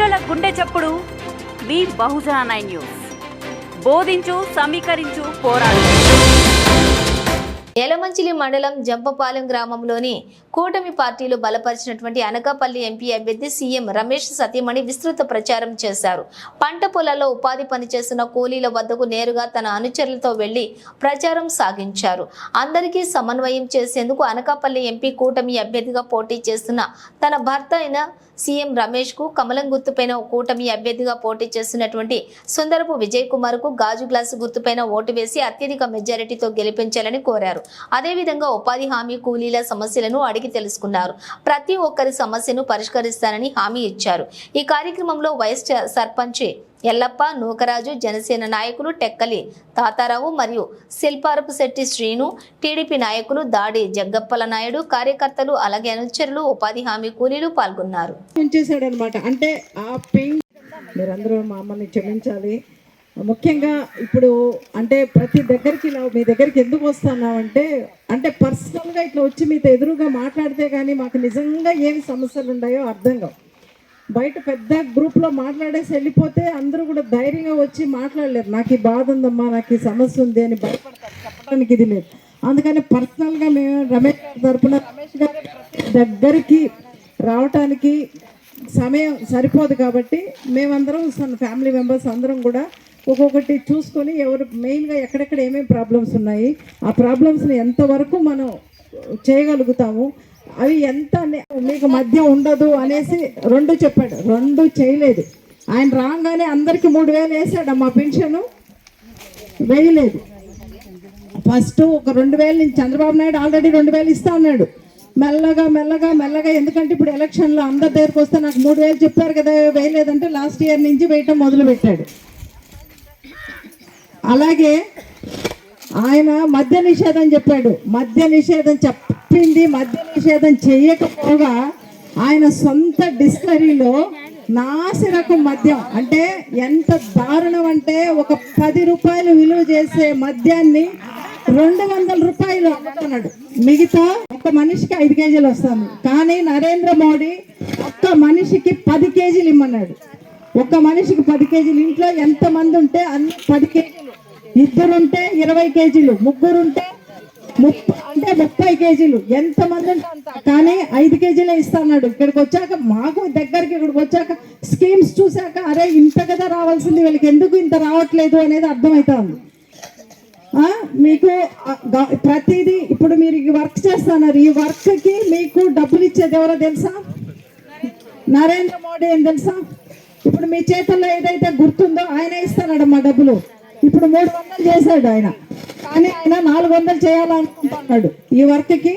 గుండె చప్పుడు మీ బహుజన nine news. బోధించు సమీకరించు పోరాడు. యలమంచిలి మండలం జంపపాలెం గ్రామంలోని కూటమి పార్టీలు బలపరిచినటువంటి అనకాపల్లి ఎంపీ అభ్యర్థి సీఎం రమేష్ సతీమణి విస్తృత ప్రచారం చేశారు. పంట పొలాల్లో ఉపాధి పనిచేస్తున్న కూలీల వద్దకు నేరుగా తన అనుచరులతో వెళ్ళి ప్రచారం సాగించారు. అందరికీ సమన్వయం చేసేందుకు అనకాపల్లి ఎంపీ కూటమి అభ్యర్థిగా పోటీ చేస్తున్న తన భర్త అయిన సీఎం రమేష్కు కమలం గుర్తుపైన కూటమి అభ్యర్థిగా పోటీ చేస్తున్నటువంటి సుందరపు విజయ్ కుమార్కు గాజు గ్లాసు గుర్తుపైన ఓటు వేసి అత్యధిక మెజారిటీతో గెలిపించాలని కోరారు. అదేవిధంగా ఉపాధి హామీ కూలీల సమస్యలను అడిగి తెలుసుకున్నారు. ప్రతి ఒక్కరి సమస్యను పరిష్కరిస్తానని హామీ ఇచ్చారు. ఈ కార్యక్రమంలో వైస్ సర్పంచ్ ఎల్లప్ప నూకరాజు జనసేన నాయకులు టెక్కలి తాతారావు మరియు శిల్పారపు శెట్టి శ్రీను టీడీపీ నాయకులు దాడి జగ్గప్పల నాయుడు కార్యకర్తలు అలాగే అనుచరులు ఉపాధి హామీ కూలీలు పాల్గొన్నారు. అంటే మీరందరూ మా అమ్మని క్షమించాలి. ముఖ్యంగా ఇప్పుడు అంటే ప్రతి దగ్గరికి ఇలా మీ దగ్గరికి ఎందుకు వస్తున్నామంటే అంటే పర్సనల్గా ఇట్లా వచ్చి మీతో ఎదురుగా మాట్లాడితే కానీ మాకు నిజంగా ఏమి సమస్యలు ఉన్నాయో అర్థం కావు. బయట పెద్ద గ్రూప్లో మాట్లాడేసి వెళ్ళిపోతే అందరూ కూడా ధైర్యంగా వచ్చి మాట్లాడలేరు. నాకు ఈ బాధ ఉందమ్మా నాకు ఈ సమస్య ఉంది అని భయపడతారు. చెప్పడానికి ఇది లేదు. అందుకని పర్సనల్గా మేము రమేష్ గారి తరపున రమేష్ గారి దగ్గరికి రావటానికి సమయం సరిపోదు కాబట్టి మేమందరం ఫ్యామిలీ మెంబర్స్ అందరం కూడా ఒక్కొక్కటి చూసుకొని ఎవరు మెయిన్గా ఎక్కడెక్కడ ఏమేమి ప్రాబ్లమ్స్ ఉన్నాయి ఆ ప్రాబ్లమ్స్ని ఎంతవరకు మనం చేయగలుగుతాము అవి ఎంత మీకు మధ్య ఉండదు అనేసి రెండు చెప్పాడు. రెండు చేయలేదు. ఆయన రాగానే అందరికీ మూడు వేలు వేసాడమ్మా పెన్షన్ వేయలేదు. ఫస్ట్ ఒక రెండు వేల నుంచి చంద్రబాబు నాయుడు ఆల్రెడీ రెండు వేలు ఇస్తా ఉన్నాడు మెల్లగా మెల్లగా మెల్లగా ఎందుకంటే ఇప్పుడు ఎలక్షన్లో అందరి దగ్గరకు వస్తే నాకు మూడు వేలు చెప్పారు కదా వేయలేదంటే లాస్ట్ ఇయర్ నుంచి వేయటం మొదలుపెట్టాడు. అలాగే ఆయన మద్య నిషేధం చెప్పాడు. మద్య నిషేధం చెప్పింది మద్య నిషేధం చేయకపోగా ఆయన సొంత డిస్టరీలో నాసిరకం మద్యం అంటే ఎంత దారుణం అంటే ఒక పది రూపాయలు విలువ చేసే మద్యాన్ని రెండు వందల రూపాయలు అమ్ముతున్నాడు. మిగతా ఒక మనిషికి ఐదు కేజీలు వస్తాను. కానీ నరేంద్ర మోడీ ఒక్క మనిషికి పది కేజీలు ఇమ్మన్నాడు. ఒక మనిషికి పది కేజీలు. ఇంట్లో ఎంతమంది ఉంటే అన్ని పది కేజీలు ఇద్దరుంటే ఇరవై కేజీలు ముగ్గురుంటే ముప్పై అంటే ముప్పై కేజీలు. ఎంత మంది అంత కానీ ఐదు కేజీలే ఇస్తాడు ఇక్కడికి వచ్చాక మాకు దగ్గరికి ఇక్కడికి వచ్చాక స్కీమ్స్ చూసాక అరే ఇంత కదా రావాల్సింది వీళ్ళకి ఎందుకు ఇంత రావట్లేదు అనేది అర్థమవుతుంది మీకు ప్రతిదీ ఇప్పుడు మీరు ఈ వర్క్ చేస్తున్నారు. ఈ వర్క్కి మీకు డబ్బులు ఇచ్చేది ఎవరో తెలుసా? నరేంద్ర మోడీ ఏం తెలుసా? ఇప్పుడు మీ చేతుల్లో ఏదైతే గుర్తుందో ఆయన ఇస్తానడమ్మా మా డబ్బులు. ఇప్పుడు మూడు వందలు చేశాడు ఆయన. కానీ ఆయన నాలుగు వందలు చేయాలనుకుంటున్నాడు. ఈ వర్క్కి